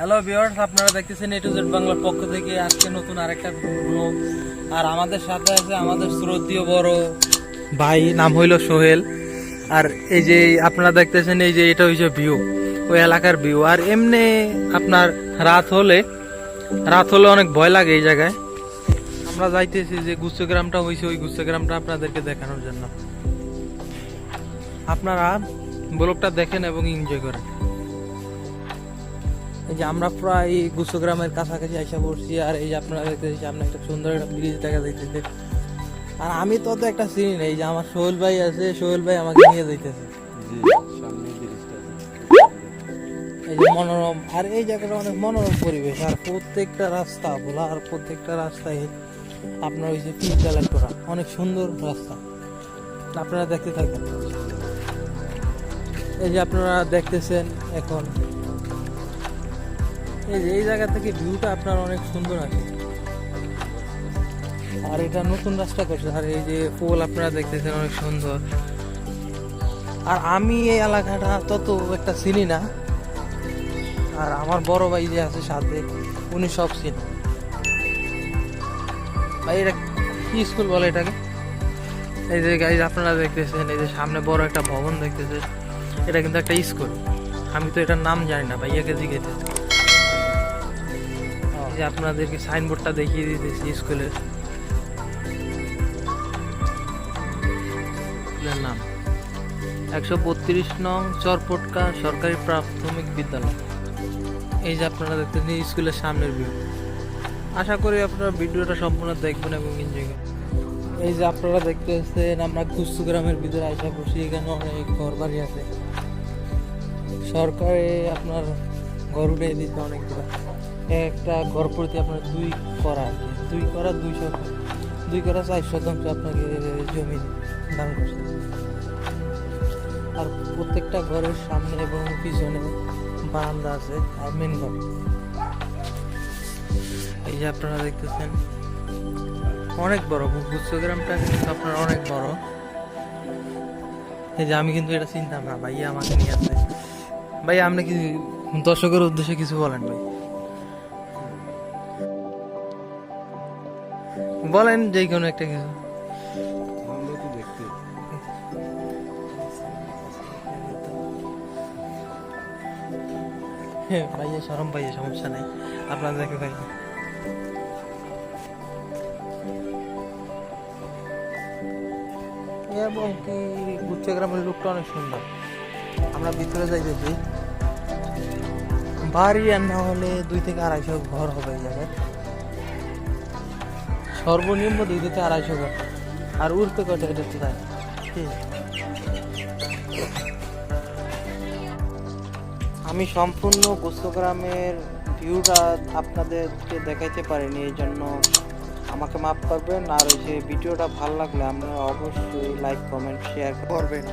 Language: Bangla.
হ্যালো ভিউয়ার্স আপনারা দেখতেছেন এ টু জেড বাংলার পক্ষ থেকে আজকে নতুন আরেকটা ব্লগ আর আমাদের সাথে আছে আমাদের শ্রদ্ধীয় বড় ভাই, নাম হইল সোহেল। আর এই যে আপনারা দেখতেছেন, এই যে এটা হইছে ভিউ ওই এলাকার ভিউ আর এমনি আপনার রাত হলে রাত হলে অনেক ভয় লাগে এই জায়গায়। আমরা যাইতেছি যে গুচ্ছগ্রামটা হয়েছে ওই গুচ্ছগ্রামটা আপনাদেরকে দেখানোর জন্য। আপনারা ব্লগটা দেখেন এবং এনজয় করেন। এই যে আমরা প্রায় গুচ্ছগ্রামের কাছাকাছি আইসা পড়ছি আর এই যে আপনারা দেখতেছি সামনে একটা সুন্দর একটা ব্রিজ দেখা যাইতেছে। আর আমি তো তো একটা চিনি না এই যে আমার সোহেল ভাই আছে সোহেল ভাই আমাকে নিয়ে যাইতেছে। এই যে মনোরম আর এই জায়গাটা অনেক মনোরম পরিবেশ আর প্রত্যেকটা রাস্তা বলা আর প্রত্যেকটা রাস্তায় আপনার ওই যে পিচ করা অনেক সুন্দর রাস্তা। আপনারা দেখতে থাকেন। এই যে আপনারা দেখতেছেন এখন এই যে, এই জায়গা থেকে ভিউটা আপনার অনেক সুন্দর আছে। আর এটা নতুন রাস্তা করছে আর এই যে পোল আপনারা দেখতেছেন অনেক সুন্দর। আর আমি এই এলাকাটা তত একটা চিনি না। আর আমার বড় ভাই যে আছে সাথে, উনি সব চিনে। ভাই, এটা কি স্কুল বলে এটাকে? এই যে গাইজ আপনারা দেখতেছেন, এই যে সামনে বড় একটা ভবন দেখতেছেন। এটা কিন্তু একটা স্কুল। আমি তো এটার নাম জানি না, ভাইয়াকে জিজ্ঞেস যে আপনাদেরকে সাইনবোর্ডটা দেখিয়ে দিতেছি স্কুলের স্কুলের নাম। একশো বত্রিশ নং চরপটকা সরকারি প্রাথমিক বিদ্যালয়। এই যে আপনারা দেখতেছেন স্কুলের সামনের ভিউ আশা করি আপনারা ভিডিওটা সম্পূর্ণ দেখবেন এবং এনজয় করবেন। এই যে আপনারা দেখতে দেখতেছেন, আমরা কুস্তু গ্রামের ভিতরে আশা করছি এখানে অনেক ঘর বাড়ি আছে। সরকারে আপনার ঘর উঠে দিচ্ছে অনেকগুলো একটা ঘর প্রতি আপনার দুই করা দুই করা দুই শতাংশ দুই করা চার শতাংশ আপনাকে জমি দান করছে। আর প্রত্যেকটা ঘরের সামনে এবং পিছনে বারান্দা আছে, আর মেন ঘর। এই যে আপনারা দেখতেছেন, অনেক বড় গুচ্ছগ্রামটা কিন্তু আপনার অনেক বড়। এই যে আমি কিন্তু এটা চিন্তাম না, ভাইয়া আমাকে নিয়ে আসছে ভাই আপনি কি দর্শকের উদ্দেশ্যে কিছু বলেন ভাই? বলেন যে কোনো একটা কিছু হ্যাঁ, ভাইয়া সরম ভাইয়া সমস্যা নেই। আপনারা দেখে ভাই। এবং কি গুচ্ছগ্রামের লুকটা অনেক সুন্দর। আমরা ভিতরে যাইতেছি। বাড়ি আর না হলে দুই থেকে আড়াইশো ঘর হবে এই জায়গায়। সর্বনিম্ন দুই থেকে আড়াইশো ঘর। আর উঠতে কটা এটা তো তাই আমি সম্পূর্ণ গুস্তগ্রামের ভিউটা আপনাদেরকে দেখাইতে পারিনি, এই জন্য আমাকে মাফ করবেন। আর ওই যে ভিডিওটা ভালো লাগলে আপনারা অবশ্যই লাইক কমেন্ট শেয়ার করবেন।